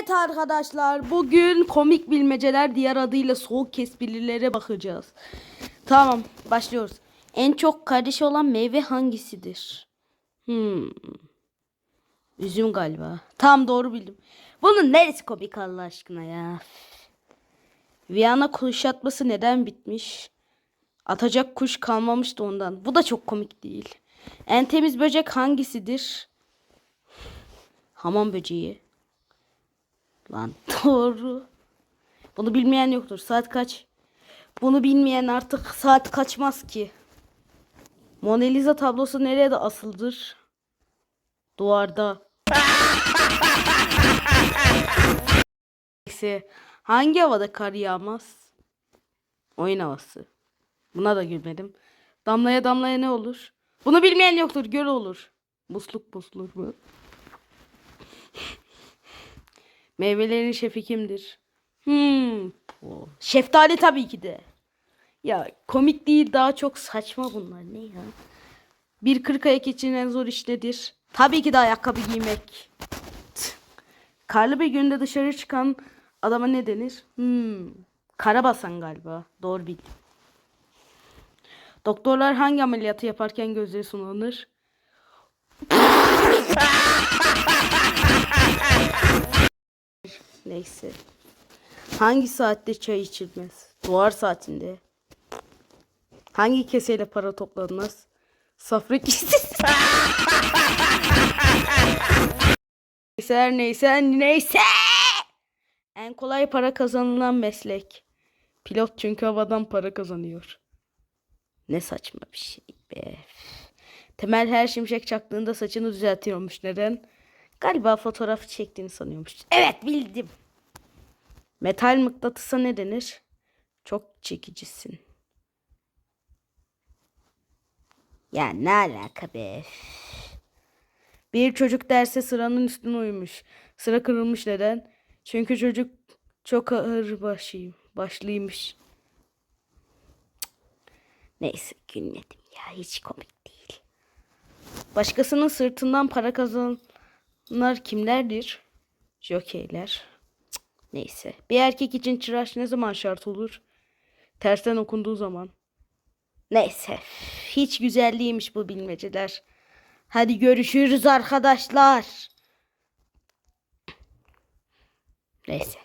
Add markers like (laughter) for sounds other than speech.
Evet arkadaşlar bugün komik bilmeceler diğer adıyla soğuk espriler'e bakacağız. Tamam başlıyoruz. En çok kardeşi olan meyve hangisidir? Hmm. Üzüm galiba. Tam doğru bildim. Bunun neresi komik Allah aşkına ya? Viyana kuşatması neden bitmiş? Atacak kuş kalmamıştı ondan. Bu da çok komik değil. En temiz böcek hangisidir? Hamam böceği. Lan (laughs) doğru. Bunu bilmeyen yoktur. Saat kaç? Bunu bilmeyen artık saat kaçmaz ki. Mona Lisa tablosu nerede asıldır? Duvarda. Neyse. Hangi havada kar yağmaz? Oyun havası. Buna da gülmedim. Damlaya damlaya ne olur? Bunu bilmeyen yoktur. Göl olur. Musluk muslur mu? Meyvelerin şefi kimdir? Hmm. o. Şeftali tabii ki de. Ya komik değil daha çok saçma bunlar. Ne ya? Bir kırk ayak için en zor iş nedir? Tabii ki de ayakkabı giymek. Tüh. Karlı bir günde dışarı çıkan adama ne denir? Hmm. Karabasan galiba. Doğru bildim. Doktorlar hangi ameliyatı yaparken gözleri sulanır? (laughs) Neyse. Hangi saatte çay içilmez? Duvar saatinde. Hangi keseyle para toplanmaz? Safra kesesi. (laughs) neyse neyse neyse. En kolay para kazanılan meslek. Pilot çünkü havadan para kazanıyor. Ne saçma bir şey be. Temel her şimşek çaktığında saçını düzeltiyormuş. Neden? Galiba fotoğraf çektiğini sanıyormuş. Evet bildim. Metal mıknatısa ne denir? Çok çekicisin. Ya ne alaka be? Bir çocuk derse sıranın üstüne uyumuş. Sıra kırılmış neden? Çünkü çocuk çok ağır başıyım, başlıymış. Neyse gülmedim ya hiç komik değil. Başkasının sırtından para kazananlar kimlerdir? Jokeyler. Neyse. Bir erkek için çıraç ne zaman şart olur? Tersten okunduğu zaman. Neyse. Hiç güzel değilmiş bu bilmeceler. Hadi görüşürüz arkadaşlar. Neyse.